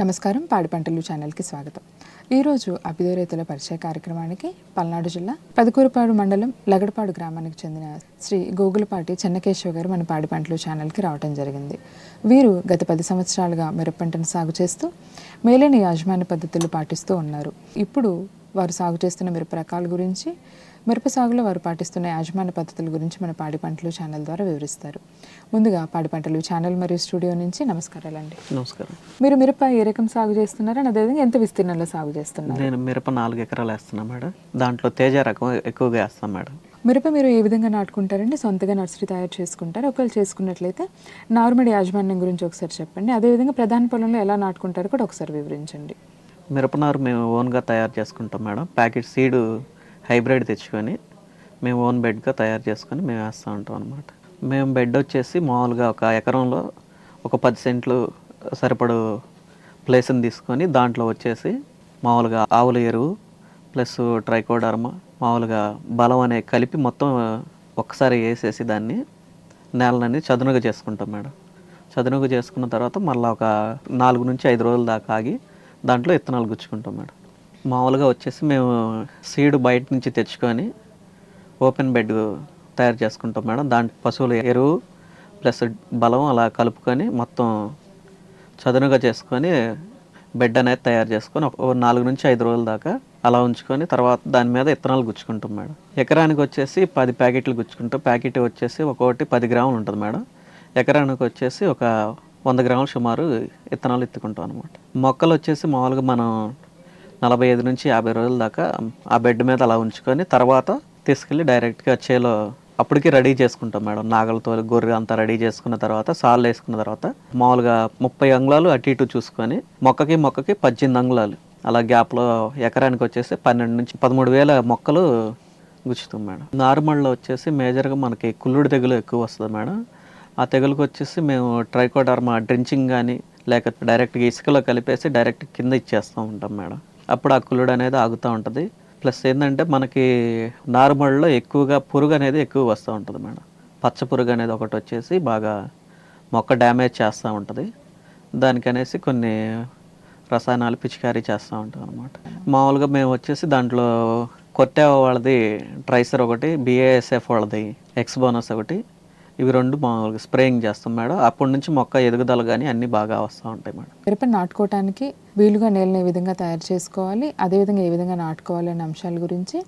నమస్కారం. పాడి పంటలు ఛానల్కి స్వాగతం. ఈరోజు అభ్యుదయ రైతుల పరిచయ కార్యక్రమానికి పల్నాడు జిల్లా పదకూరుపాడు మండలం లగడపాడు గ్రామానికి చెందిన శ్రీ గోగులపాటి చెన్నకేశవ గారు మన పాడి పంటలు ఛానల్కి రావడం జరిగింది. వీరు గత పది సంవత్సరాలుగా మిరప పంటను సాగు చేస్తూ మేలైన యాజమాన్య పద్ధతులు పాటిస్తూ ఉన్నారు. ఇప్పుడు వారు సాగు చేస్తున్న మిరప రకాల గురించి మిరప సాగులో వారు పాటిస్తున్న యాజమాన్య పద్ధతుల గురించి మన పాడి పంటలు ఛానల్ ద్వారా వివరిస్తారు. ముందుగా పాడి పంటలు ఛానల్ మరియు స్టూడియో నుంచి నమస్కారాలండి. నమస్కారం. మీరు మిరప ఏ రకం సాగు చేస్తున్నారు? అని అదేవిధంగా ఎంత విస్తీర్ణంలో సాగు చేస్తున్నారు? నేను మిరప నాలుగు ఎకరాలు వేస్తున్నా మేడం. దాంట్లో తేజ రకం ఎక్కువగా వేస్తాం మేడం. మిరప మీరు ఏ విధంగా నాటుకుంటారండి? సొంతగా నర్సరీ తయారు చేసుకుంటారు? ఒకవేళ చేసుకున్నట్లయితే నార్మల్ యాజమాన్యం గురించి ఒకసారి చెప్పండి. అదేవిధంగా ప్రధాన పొలంలో ఎలా నాటుకుంటారో కూడా ఒకసారి వివరించండి. మిరపనారు మేము ఓన్గా తయారు చేసుకుంటాం మేడం. ప్యాకెట్ సీడ్ హైబ్రిడ్ తెచ్చుకొని మేము ఓన్ బెడ్గా తయారు చేసుకొని మేము వేస్తూ ఉంటాం అనమాట మేము బెడ్ వచ్చేసి మామూలుగా ఒక ఎకరంలో ఒక పది సెంట్లు సరిపడు ప్లేస్ని తీసుకొని దాంట్లో వచ్చేసి మామూలుగా ఆవుల ఎరువు ప్లస్ ట్రైకోడర్మా మామూలుగా బలం అనే కలిపి మొత్తం ఒక్కసారి వేసేసి దాన్ని నేలని చదునుగా చేసుకుంటాం మేడం. చదునుగా చేసుకున్న తర్వాత మళ్ళీ ఒక నాలుగు నుంచి ఐదు రోజుల దాకా ఆగి దాంట్లో ఇత్తనాలు గుచ్చుకుంటాం మేడం. మామూలుగా వచ్చేసి మేము సీడ్ బయట నుంచి తెచ్చుకొని ఓపెన్ బెడ్ తయారు చేసుకుంటాం మేడం. దాంట్లో పశువుల ఎరువు ప్లస్ బలం అలా కలుపుకొని మొత్తం చదునుగా చేసుకొని బెడ్ అనేది తయారు చేసుకొని ఒక నాలుగు నుంచి ఐదు రోజుల దాకా అలా ఉంచుకొని తర్వాత దాని మీద ఇత్తనాలు గుచ్చుకుంటాం మేడం. ఎకరానికి వచ్చేసి పది ప్యాకెట్లు గుచ్చుకుంటాం. ప్యాకెట్ వచ్చేసి ఒక్కొక్కటి పది గ్రాములు ఉంటుంది మేడం. ఎకరానికి వచ్చేసి ఒక వంద గ్రాములు సుమారు ఇత్తనాలు ఎత్తుకుంటాం అనమాట మొక్కలు వచ్చేసి మామూలుగా మనం నలభై ఐదు నుంచి యాభై రోజుల దాకా ఆ బెడ్ మీద అలా ఉంచుకొని తర్వాత తీసుకెళ్ళి డైరెక్ట్గా చేలో అప్పటికి రెడీ చేసుకుంటాం మేడం. నాగలతో గొర్రె అంతా రెడీ చేసుకున్న తర్వాత సాళ్ళు వేసుకున్న తర్వాత మామూలుగా ముప్పై అంగుళాలు అటు ఇటు చూసుకొని మొక్కకి మొక్కకి పద్దెనిమిది అంగుళాలు. అలా గ్యాప్లో ఎకరానికి వచ్చేసి పన్నెండు నుంచి పదమూడు వేల మొక్కలు గుచ్చుతాం మేడం. నార్మల్లో వచ్చేసి మేజర్గా మనకి కుళ్ళుడు తెగులు ఎక్కువ వస్తుంది మేడం. ఆ తెగులకు వచ్చేసి మేము ట్రైకోడర్మా డ్రించింగ్ కానీ లేక డైరెక్ట్గా ఇసుకలో కలిపేసి డైరెక్ట్ కింద ఇచ్చేస్తూ ఉంటాం మేడం. అప్పుడు ఆ కుళ్ళుడు అనేది ఆగుతూ ఉంటుంది. ప్లస్ ఏంటంటే మనకి నార్మల్లో ఎక్కువగా పురుగు అనేది ఎక్కువ వస్తూ ఉంటుంది మేడం. పచ్చ పురుగు అనేది ఒకటి వచ్చేసి బాగా మొక్క డ్యామేజ్ చేస్తూ ఉంటుంది. దానికనేసి కొన్ని రసాయనాలు పిచికారీ చేస్తూ ఉంటాం అనమాట మామూలుగా మేము వచ్చేసి దాంట్లో కొట్టే వాళ్ళది ట్రైసర్ ఒకటి బిఏఎస్ఎఫ్ వాళ్ళది ఎక్స్ బోనస్ ఒకటి ఇవి రెండు మామూలుగా స్ప్రేయింగ్ చేస్తాం మేడం. అప్పటి నుంచి మొక్క ఎదుగుదల కానీ అన్నీ బాగా వస్తూ ఉంటాయి మేడం. మిరప నాటుకోవటానికి వీలుగా నేలను ఏ విధంగా తయారు చేసుకోవాలి అదేవిధంగా ఏ విధంగా నాటుకోవాలి అనే అంశాల గురించి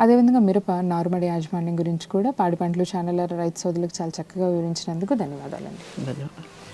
అదేవిధంగా మిరప నార్మల్ యాజమాన్యం గురించి కూడా పాడి పంటలు ఛానల్ రైతు సోదరులకు చాలా చక్కగా వివరించినందుకు ధన్యవాదాలండి. ధన్యవాదాలు.